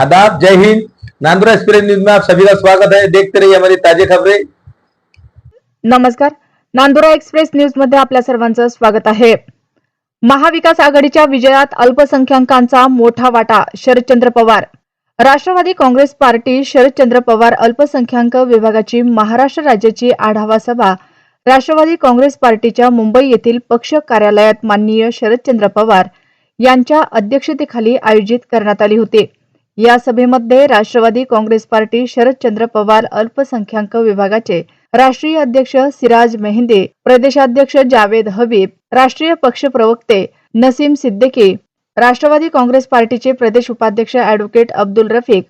आदाब जय हिंद. नांदुरा एक्सप्रेस न्यूज में आप सभी का स्वागत है। देखते रहिए हमारी ताजे खबरें। नमस्कार. नांदुरा एक्सप्रेस न्यूजमध्ये आपल्या सर्वांचं स्वागत आहे. महाविकास आघाडीच्या विजयात अल्पसंख्याकांचा मोठा वाटा शरदचंद्र पवार. राष्ट्रवादी काँग्रेस पार्टी शरदचंद्र पवार अल्पसंख्याक विभागाची महाराष्ट्र राज्याची आढावा सभा राष्ट्रवादी काँग्रेस पार्टीच्या मुंबई येथील पक्ष कार्यालयात माननीय शरदचंद्र पवार यांच्या अध्यक्षतेखाली आयोजित करण्यात आली होती. या सभेमध्ये राष्ट्रवादी काँग्रेस पार्टी शरदचंद्र पवार अल्पसंख्याक विभागाचे राष्ट्रीय अध्यक्ष सिराज मेहंदे प्रदेशाध्यक्ष जावेद हबीब राष्ट्रीय पक्ष प्रवक्ते नसीम सिद्दीकी राष्ट्रवादी काँग्रेस पार्टीचे प्रदेश उपाध्यक्ष अॅडव्होकेट अब्दुल रफिक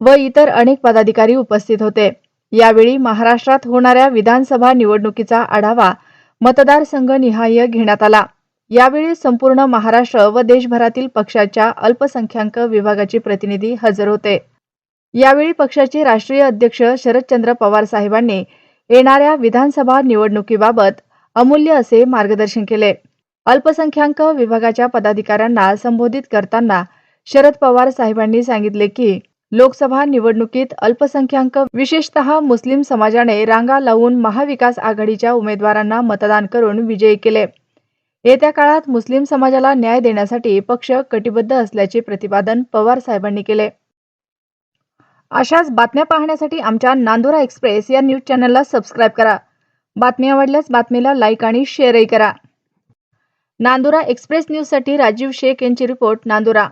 व इतर अनेक पदाधिकारी उपस्थित होते. यावेळी महाराष्ट्रात होणाऱ्या विधानसभा निवडणुकीचा आढावा मतदारसंघ निहाय घेण्यात आला. यावेळी संपूर्ण महाराष्ट्र व देशभरातील पक्षाच्या अल्पसंख्याक विभागाचे प्रतिनिधी हजर होते. यावेळी पक्षाचे राष्ट्रीय अध्यक्ष शरदचंद्र पवार साहेबांनी येणाऱ्या विधानसभा निवडणुकीबाबत अमूल्य असे मार्गदर्शन केले. अल्पसंख्याक विभागाच्या पदाधिकाऱ्यांना संबोधित करताना शरद पवार साहेबांनी सांगितले की लोकसभा निवडणुकीत अल्पसंख्याक विशेषतः मुस्लिम समाजाने रांगा लावून महाविकास आघाडीच्या उमेदवारांना मतदान करून विजयी केले. येत्या काळात मुस्लिम समाजाला न्याय देण्यासाठी पक्ष कटिबद्ध असल्याचे प्रतिपादन पवार साहेबांनी केले. अशाच बातम्या पाहण्यासाठी आमच्या नांदुरा एक्सप्रेस या न्यूज चॅनलला सबस्क्राईब करा. बातमी आवडल्यास बातमीला लाईक आणि शेअरही करा. नांदुरा एक्सप्रेस न्यूजसाठी राजीव शेख यांची रिपोर्ट नांदुरा.